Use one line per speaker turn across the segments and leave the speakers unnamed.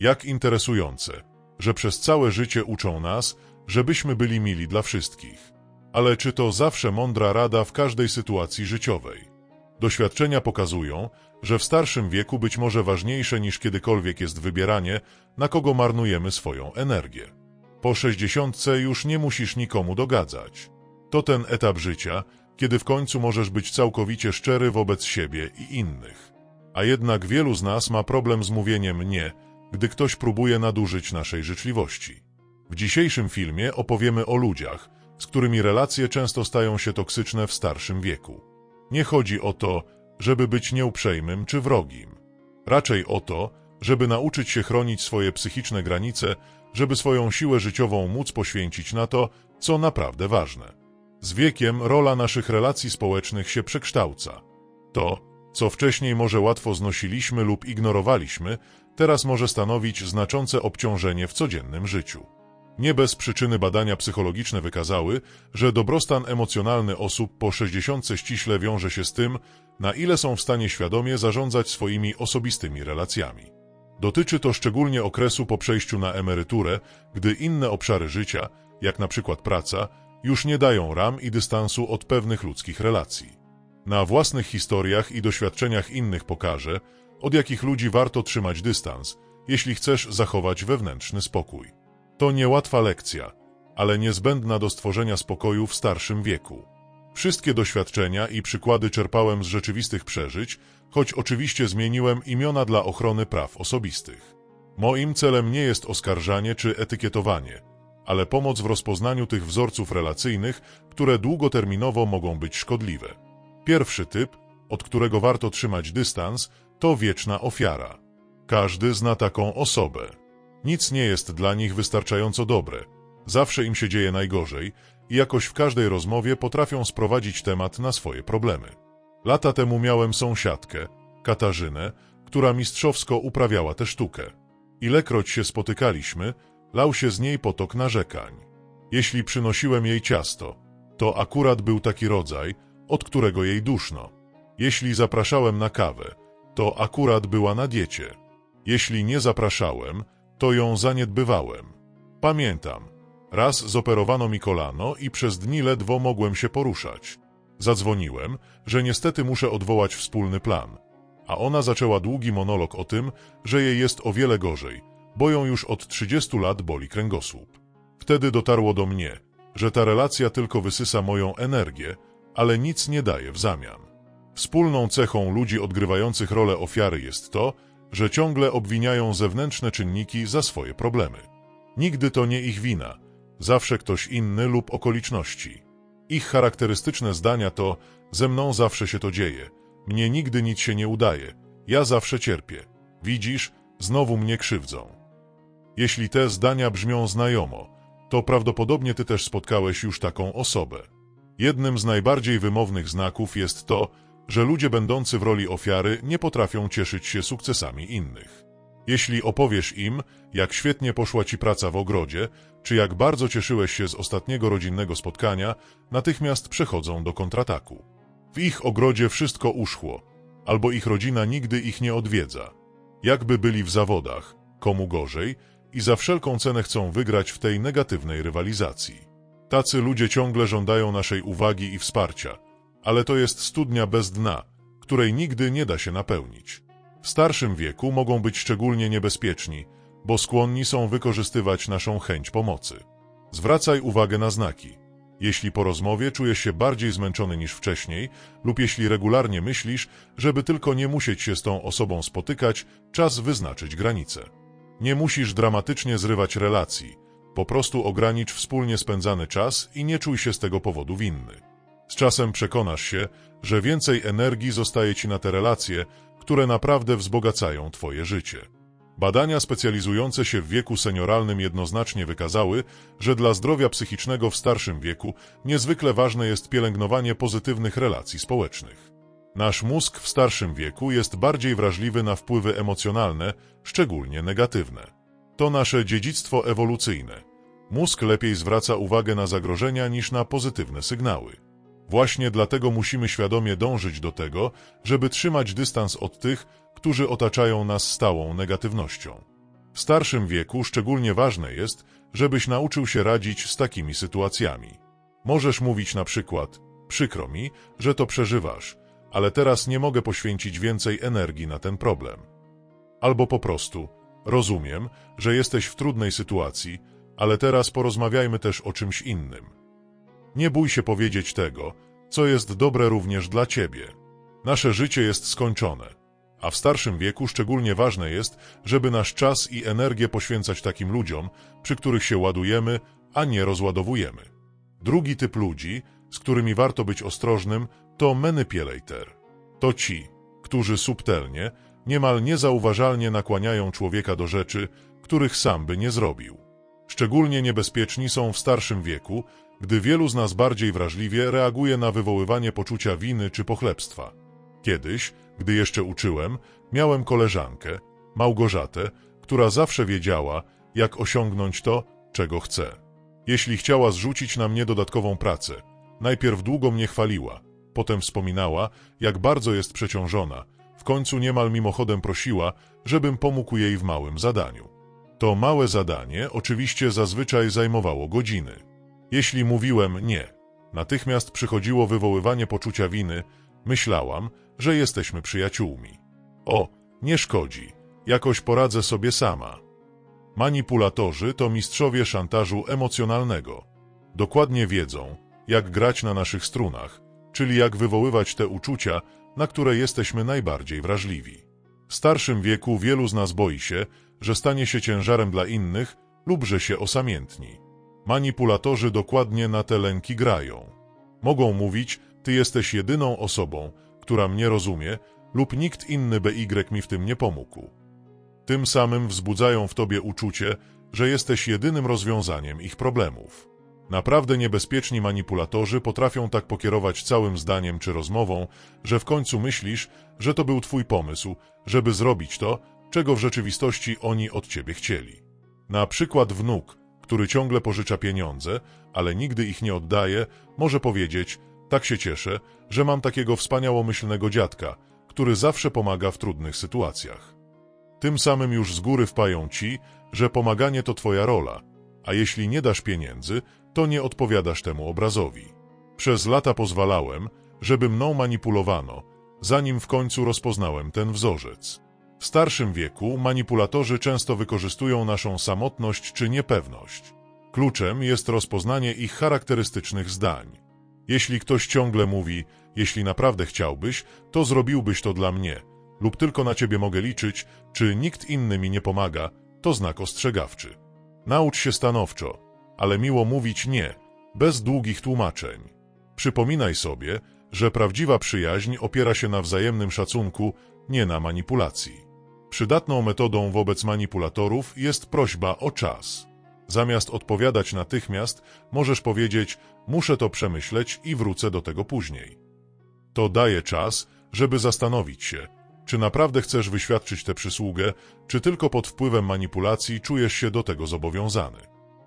Jak interesujące, że przez całe życie uczą nas, żebyśmy byli mili dla wszystkich. Ale czy to zawsze mądra rada w każdej sytuacji życiowej? Doświadczenia pokazują, że w starszym wieku być może ważniejsze niż kiedykolwiek jest wybieranie, na kogo marnujemy swoją energię. Po sześćdziesiątce już nie musisz nikomu dogadzać. To ten etap życia, kiedy w końcu możesz być całkowicie szczery wobec siebie i innych. A jednak wielu z nas ma problem z mówieniem nie, gdy ktoś próbuje nadużyć naszej życzliwości. W dzisiejszym filmie opowiemy o ludziach, z którymi relacje często stają się toksyczne w starszym wieku. Nie chodzi o to, żeby być nieuprzejmym czy wrogim. Raczej o to, żeby nauczyć się chronić swoje psychiczne granice, żeby swoją siłę życiową móc poświęcić na to, co naprawdę ważne. Z wiekiem rola naszych relacji społecznych się przekształca. To, co wcześniej może łatwo znosiliśmy lub ignorowaliśmy, teraz może stanowić znaczące obciążenie w codziennym życiu. Nie bez przyczyny badania psychologiczne wykazały, że dobrostan emocjonalny osób po 60 ściśle wiąże się z tym, na ile są w stanie świadomie zarządzać swoimi osobistymi relacjami. Dotyczy to szczególnie okresu po przejściu na emeryturę, gdy inne obszary życia, jak na przykład praca, już nie dają ram i dystansu od pewnych ludzkich relacji. Na własnych historiach i doświadczeniach innych pokażę, od jakich ludzi warto trzymać dystans, jeśli chcesz zachować wewnętrzny spokój. To niełatwa lekcja, ale niezbędna do stworzenia spokoju w starszym wieku. Wszystkie doświadczenia i przykłady czerpałem z rzeczywistych przeżyć, choć oczywiście zmieniłem imiona dla ochrony praw osobistych. Moim celem nie jest oskarżanie czy etykietowanie, ale pomoc w rozpoznaniu tych wzorców relacyjnych, które długoterminowo mogą być szkodliwe. Pierwszy typ, od którego warto trzymać dystans, to wieczna ofiara. Każdy zna taką osobę. Nic nie jest dla nich wystarczająco dobre. Zawsze im się dzieje najgorzej i jakoś w każdej rozmowie potrafią sprowadzić temat na swoje problemy. Lata temu miałem sąsiadkę, Katarzynę, która mistrzowsko uprawiała tę sztukę. Ilekroć się spotykaliśmy, lał się z niej potok narzekań. Jeśli przynosiłem jej ciasto, to akurat był taki rodzaj, od którego jej duszno. Jeśli zapraszałem na kawę, to akurat była na diecie. Jeśli nie zapraszałem, to ją zaniedbywałem. Pamiętam, raz zoperowano mi kolano i przez dni ledwo mogłem się poruszać. Zadzwoniłem, że niestety muszę odwołać wspólny plan. A ona zaczęła długi monolog o tym, że jej jest o wiele gorzej, bo ją już od 30 lat boli kręgosłup. Wtedy dotarło do mnie, że ta relacja tylko wysysa moją energię, ale nic nie daje w zamian. Wspólną cechą ludzi odgrywających rolę ofiary jest to, że ciągle obwiniają zewnętrzne czynniki za swoje problemy. Nigdy to nie ich wina, zawsze ktoś inny lub okoliczności. Ich charakterystyczne zdania to ze mną zawsze się to dzieje, mnie nigdy nic się nie udaje, ja zawsze cierpię. Widzisz, znowu mnie krzywdzą. Jeśli te zdania brzmią znajomo, to prawdopodobnie ty też spotkałeś już taką osobę. Jednym z najbardziej wymownych znaków jest to, że ludzie będący w roli ofiary nie potrafią cieszyć się sukcesami innych. Jeśli opowiesz im, jak świetnie poszła ci praca w ogrodzie, czy jak bardzo cieszyłeś się z ostatniego rodzinnego spotkania, natychmiast przechodzą do kontrataku. W ich ogrodzie wszystko uszło, albo ich rodzina nigdy ich nie odwiedza. Jakby byli w zawodach, komu gorzej, i za wszelką cenę chcą wygrać w tej negatywnej rywalizacji. Tacy ludzie ciągle żądają naszej uwagi i wsparcia, ale to jest studnia bez dna, której nigdy nie da się napełnić. W starszym wieku mogą być szczególnie niebezpieczni, bo skłonni są wykorzystywać naszą chęć pomocy. Zwracaj uwagę na znaki. Jeśli po rozmowie czujesz się bardziej zmęczony niż wcześniej, lub jeśli regularnie myślisz, żeby tylko nie musieć się z tą osobą spotykać, czas wyznaczyć granice. Nie musisz dramatycznie zrywać relacji, po prostu ogranicz wspólnie spędzany czas i nie czuj się z tego powodu winny. Z czasem przekonasz się, że więcej energii zostaje ci na te relacje, które naprawdę wzbogacają twoje życie. Badania specjalizujące się w wieku senioralnym jednoznacznie wykazały, że dla zdrowia psychicznego w starszym wieku niezwykle ważne jest pielęgnowanie pozytywnych relacji społecznych. Nasz mózg w starszym wieku jest bardziej wrażliwy na wpływy emocjonalne, szczególnie negatywne. To nasze dziedzictwo ewolucyjne. Mózg lepiej zwraca uwagę na zagrożenia niż na pozytywne sygnały. Właśnie dlatego musimy świadomie dążyć do tego, żeby trzymać dystans od tych, którzy otaczają nas stałą negatywnością. W starszym wieku szczególnie ważne jest, żebyś nauczył się radzić z takimi sytuacjami. Możesz mówić na przykład, przykro mi, że to przeżywasz, ale teraz nie mogę poświęcić więcej energii na ten problem. Albo po prostu, rozumiem, że jesteś w trudnej sytuacji, ale teraz porozmawiajmy też o czymś innym. Nie bój się powiedzieć tego, co jest dobre również dla ciebie. Nasze życie jest skończone, a w starszym wieku szczególnie ważne jest, żeby nasz czas i energię poświęcać takim ludziom, przy których się ładujemy, a nie rozładowujemy. Drugi typ ludzi, z którymi warto być ostrożnym, to manipulator. To ci, którzy subtelnie, niemal niezauważalnie nakłaniają człowieka do rzeczy, których sam by nie zrobił. Szczególnie niebezpieczni są w starszym wieku, gdy wielu z nas bardziej wrażliwie reaguje na wywoływanie poczucia winy czy pochlebstwa. Kiedyś, gdy jeszcze uczyłem, miałem koleżankę, Małgorzatę, która zawsze wiedziała, jak osiągnąć to, czego chce. Jeśli chciała zrzucić na mnie dodatkową pracę, najpierw długo mnie chwaliła, potem wspominała, jak bardzo jest przeciążona, końcu niemal mimochodem prosiła, żebym pomógł jej w małym zadaniu. To małe zadanie oczywiście zazwyczaj zajmowało godziny. Jeśli mówiłem nie, natychmiast przychodziło wywoływanie poczucia winy, myślałam, że jesteśmy przyjaciółmi. O, nie szkodzi, jakoś poradzę sobie sama. Manipulatorzy to mistrzowie szantażu emocjonalnego. Dokładnie wiedzą, jak grać na naszych strunach, czyli jak wywoływać te uczucia, na które jesteśmy najbardziej wrażliwi. W starszym wieku wielu z nas boi się, że stanie się ciężarem dla innych lub że się osamiętni. Manipulatorzy dokładnie na te lęki grają. Mogą mówić, ty jesteś jedyną osobą, która mnie rozumie, lub nikt inny BY mi w tym nie pomógł. Tym samym wzbudzają w tobie uczucie, że jesteś jedynym rozwiązaniem ich problemów. Naprawdę niebezpieczni manipulatorzy potrafią tak pokierować całym zdaniem czy rozmową, że w końcu myślisz, że to był twój pomysł, żeby zrobić to, czego w rzeczywistości oni od ciebie chcieli. Na przykład wnuk, który ciągle pożycza pieniądze, ale nigdy ich nie oddaje, może powiedzieć: Tak się cieszę, że mam takiego wspaniałomyślnego dziadka, który zawsze pomaga w trudnych sytuacjach. Tym samym już z góry wpają ci, że pomaganie to twoja rola, a jeśli nie dasz pieniędzy, to nie odpowiadasz temu obrazowi. Przez lata pozwalałem, żeby mną manipulowano, zanim w końcu rozpoznałem ten wzorzec. W starszym wieku manipulatorzy często wykorzystują naszą samotność czy niepewność. Kluczem jest rozpoznanie ich charakterystycznych zdań. Jeśli ktoś ciągle mówi, jeśli naprawdę chciałbyś, to zrobiłbyś to dla mnie, lub tylko na ciebie mogę liczyć, czy nikt inny mi nie pomaga, to znak ostrzegawczy. Naucz się stanowczo, ale miło mówić nie, bez długich tłumaczeń. Przypominaj sobie, że prawdziwa przyjaźń opiera się na wzajemnym szacunku, nie na manipulacji. Przydatną metodą wobec manipulatorów jest prośba o czas. Zamiast odpowiadać natychmiast, możesz powiedzieć: Muszę to przemyśleć i wrócę do tego później. To daje czas, żeby zastanowić się, czy naprawdę chcesz wyświadczyć tę przysługę, czy tylko pod wpływem manipulacji czujesz się do tego zobowiązany.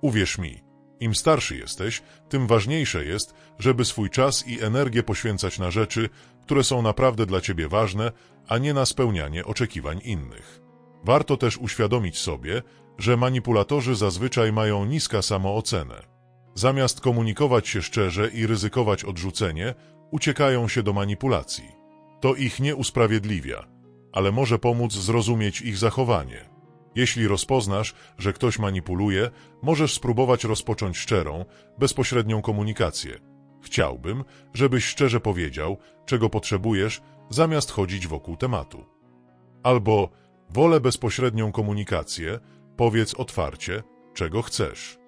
Uwierz mi, im starszy jesteś, tym ważniejsze jest, żeby swój czas i energię poświęcać na rzeczy, które są naprawdę dla ciebie ważne, a nie na spełnianie oczekiwań innych. Warto też uświadomić sobie, że manipulatorzy zazwyczaj mają niska samoocenę. Zamiast komunikować się szczerze i ryzykować odrzucenie, uciekają się do manipulacji. To ich nie usprawiedliwia, ale może pomóc zrozumieć ich zachowanie. Jeśli rozpoznasz, że ktoś manipuluje, możesz spróbować rozpocząć szczerą, bezpośrednią komunikację. Chciałbym, żebyś szczerze powiedział, czego potrzebujesz, zamiast chodzić wokół tematu. Albo wolę bezpośrednią komunikację, powiedz otwarcie, czego chcesz.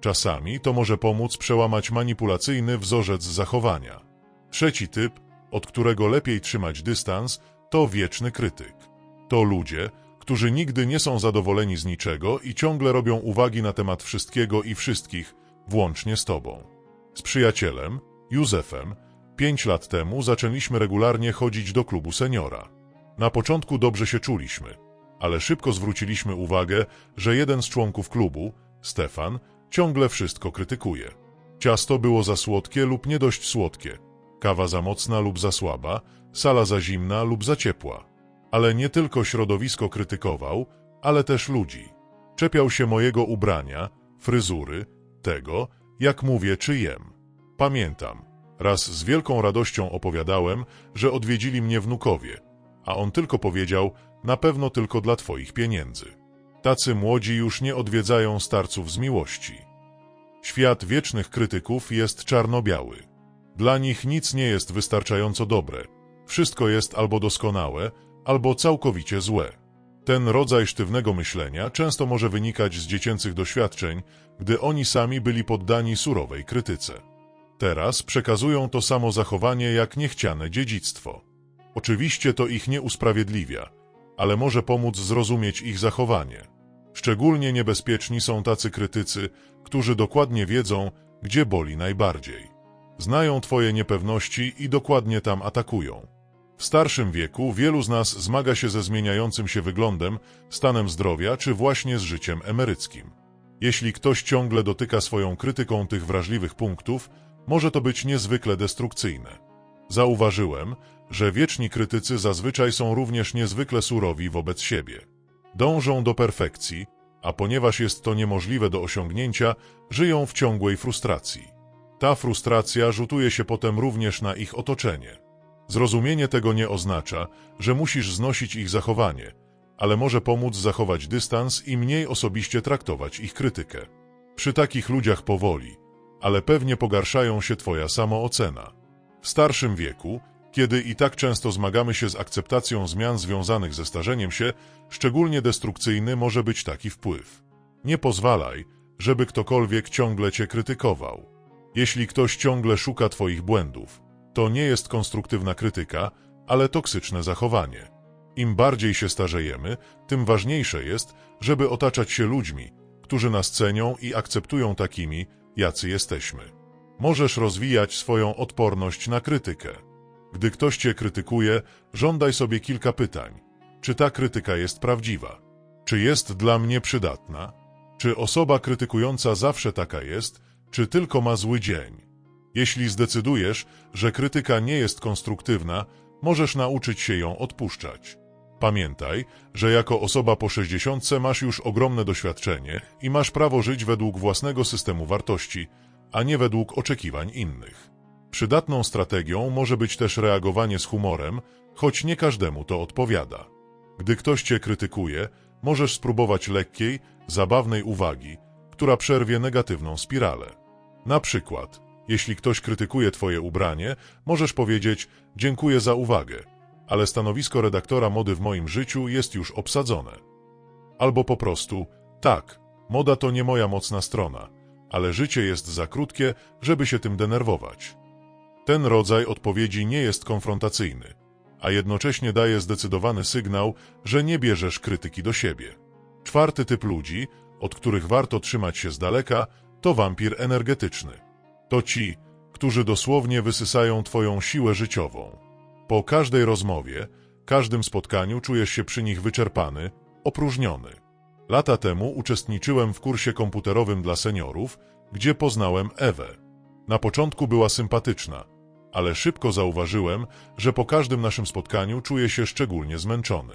Czasami to może pomóc przełamać manipulacyjny wzorzec zachowania. Trzeci typ, od którego lepiej trzymać dystans, to wieczny krytyk. To ludzie, którzy nigdy nie są zadowoleni z niczego i ciągle robią uwagi na temat wszystkiego i wszystkich, włącznie z tobą. Z przyjacielem, Józefem, pięć lat temu zaczęliśmy regularnie chodzić do klubu seniora. Na początku dobrze się czuliśmy, ale szybko zwróciliśmy uwagę, że jeden z członków klubu, Stefan, ciągle wszystko krytykuje. Ciasto było za słodkie lub nie dość słodkie, kawa za mocna lub za słaba, sala za zimna lub za ciepła ale nie tylko środowisko krytykował, ale też ludzi. Czepiał się mojego ubrania, fryzury, tego, jak mówię czy jem. Pamiętam, raz z wielką radością opowiadałem, że odwiedzili mnie wnukowie, a on tylko powiedział, na pewno tylko dla twoich pieniędzy. Tacy młodzi już nie odwiedzają starców z miłości. Świat wiecznych krytyków jest czarno-biały. Dla nich nic nie jest wystarczająco dobre. Wszystko jest albo doskonałe, albo całkowicie złe. Ten rodzaj sztywnego myślenia często może wynikać z dziecięcych doświadczeń, gdy oni sami byli poddani surowej krytyce. Teraz przekazują to samo zachowanie jak niechciane dziedzictwo. Oczywiście to ich nie usprawiedliwia, ale może pomóc zrozumieć ich zachowanie. Szczególnie niebezpieczni są tacy krytycy, którzy dokładnie wiedzą, gdzie boli najbardziej. Znają Twoje niepewności i dokładnie tam atakują. W starszym wieku wielu z nas zmaga się ze zmieniającym się wyglądem, stanem zdrowia czy właśnie z życiem emeryckim. Jeśli ktoś ciągle dotyka swoją krytyką tych wrażliwych punktów, może to być niezwykle destrukcyjne. Zauważyłem, że wieczni krytycy zazwyczaj są również niezwykle surowi wobec siebie. Dążą do perfekcji, a ponieważ jest to niemożliwe do osiągnięcia, żyją w ciągłej frustracji. Ta frustracja rzutuje się potem również na ich otoczenie. Zrozumienie tego nie oznacza, że musisz znosić ich zachowanie, ale może pomóc zachować dystans i mniej osobiście traktować ich krytykę. Przy takich ludziach powoli, ale pewnie pogarszają się Twoja samoocena. W starszym wieku, kiedy i tak często zmagamy się z akceptacją zmian związanych ze starzeniem się, szczególnie destrukcyjny może być taki wpływ. Nie pozwalaj, żeby ktokolwiek ciągle Cię krytykował. Jeśli ktoś ciągle szuka Twoich błędów, to nie jest konstruktywna krytyka, ale toksyczne zachowanie. Im bardziej się starzejemy, tym ważniejsze jest, żeby otaczać się ludźmi, którzy nas cenią i akceptują takimi, jacy jesteśmy. Możesz rozwijać swoją odporność na krytykę. Gdy ktoś cię krytykuje, żądaj sobie kilka pytań. Czy ta krytyka jest prawdziwa? Czy jest dla mnie przydatna? Czy osoba krytykująca zawsze taka jest, czy tylko ma zły dzień? Jeśli zdecydujesz, że krytyka nie jest konstruktywna, możesz nauczyć się ją odpuszczać. Pamiętaj, że jako osoba po 60 masz już ogromne doświadczenie i masz prawo żyć według własnego systemu wartości, a nie według oczekiwań innych. Przydatną strategią może być też reagowanie z humorem, choć nie każdemu to odpowiada. Gdy ktoś cię krytykuje, możesz spróbować lekkiej, zabawnej uwagi, która przerwie negatywną spiralę. Na przykład, jeśli ktoś krytykuje twoje ubranie, możesz powiedzieć dziękuję za uwagę, ale stanowisko redaktora mody w moim życiu jest już obsadzone. Albo po prostu tak, moda to nie moja mocna strona, ale życie jest za krótkie, żeby się tym denerwować. Ten rodzaj odpowiedzi nie jest konfrontacyjny, a jednocześnie daje zdecydowany sygnał, że nie bierzesz krytyki do siebie. Czwarty typ ludzi, od których warto trzymać się z daleka, to wampir energetyczny. To ci, którzy dosłownie wysysają twoją siłę życiową. Po każdej rozmowie, każdym spotkaniu czujesz się przy nich wyczerpany, opróżniony. Lata temu uczestniczyłem w kursie komputerowym dla seniorów, gdzie poznałem Ewę. Na początku była sympatyczna, ale szybko zauważyłem, że po każdym naszym spotkaniu czuję się szczególnie zmęczony.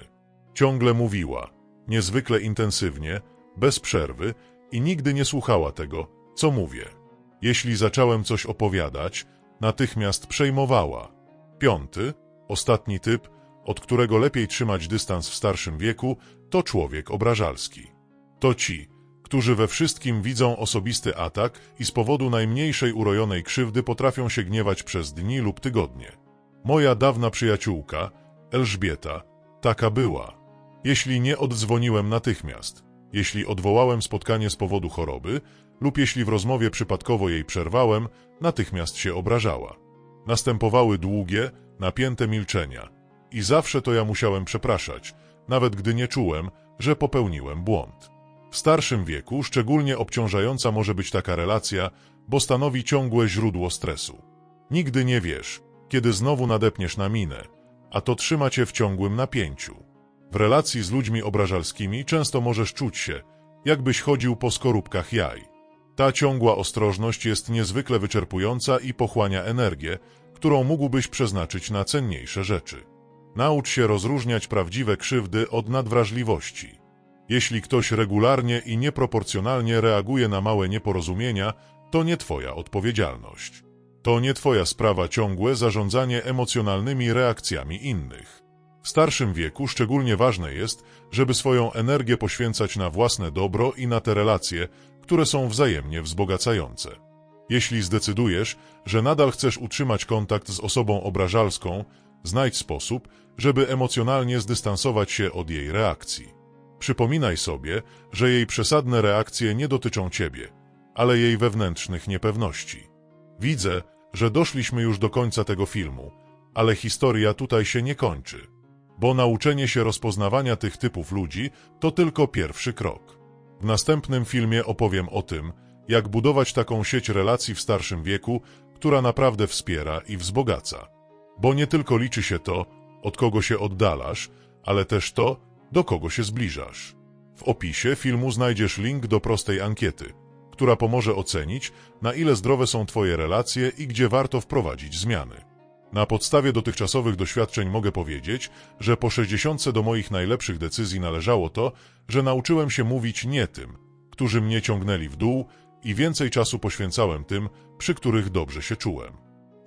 Ciągle mówiła, niezwykle intensywnie, bez przerwy i nigdy nie słuchała tego, co mówię. Jeśli zacząłem coś opowiadać, natychmiast przejmowała. Piąty, ostatni typ, od którego lepiej trzymać dystans w starszym wieku, to człowiek obrażalski. To ci, którzy we wszystkim widzą osobisty atak i z powodu najmniejszej urojonej krzywdy potrafią się gniewać przez dni lub tygodnie. Moja dawna przyjaciółka, Elżbieta, taka była. Jeśli nie oddzwoniłem natychmiast, jeśli odwołałem spotkanie z powodu choroby, lub jeśli w rozmowie przypadkowo jej przerwałem, natychmiast się obrażała. Następowały długie, napięte milczenia i zawsze to ja musiałem przepraszać, nawet gdy nie czułem, że popełniłem błąd. W starszym wieku szczególnie obciążająca może być taka relacja, bo stanowi ciągłe źródło stresu. Nigdy nie wiesz, kiedy znowu nadepniesz na minę, a to trzyma cię w ciągłym napięciu. W relacji z ludźmi obrażalskimi często możesz czuć się, jakbyś chodził po skorupkach jaj. Ta ciągła ostrożność jest niezwykle wyczerpująca i pochłania energię, którą mógłbyś przeznaczyć na cenniejsze rzeczy. Naucz się rozróżniać prawdziwe krzywdy od nadwrażliwości. Jeśli ktoś regularnie i nieproporcjonalnie reaguje na małe nieporozumienia, to nie twoja odpowiedzialność. To nie twoja sprawa ciągłe zarządzanie emocjonalnymi reakcjami innych. W starszym wieku szczególnie ważne jest, żeby swoją energię poświęcać na własne dobro i na te relacje, które są wzajemnie wzbogacające. Jeśli zdecydujesz, że nadal chcesz utrzymać kontakt z osobą obrażalską, znajdź sposób, żeby emocjonalnie zdystansować się od jej reakcji. Przypominaj sobie, że jej przesadne reakcje nie dotyczą ciebie, ale jej wewnętrznych niepewności. Widzę, że doszliśmy już do końca tego filmu, ale historia tutaj się nie kończy, bo nauczenie się rozpoznawania tych typów ludzi to tylko pierwszy krok. W następnym filmie opowiem o tym, jak budować taką sieć relacji w starszym wieku, która naprawdę wspiera i wzbogaca. Bo nie tylko liczy się to, od kogo się oddalasz, ale też to, do kogo się zbliżasz. W opisie filmu znajdziesz link do prostej ankiety, która pomoże ocenić, na ile zdrowe są Twoje relacje i gdzie warto wprowadzić zmiany. Na podstawie dotychczasowych doświadczeń mogę powiedzieć, że po 60 do moich najlepszych decyzji należało to, że nauczyłem się mówić nie tym, którzy mnie ciągnęli w dół i więcej czasu poświęcałem tym, przy których dobrze się czułem.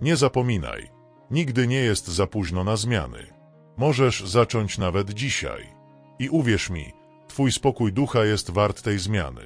Nie zapominaj, nigdy nie jest za późno na zmiany. Możesz zacząć nawet dzisiaj. I uwierz mi, Twój spokój ducha jest wart tej zmiany.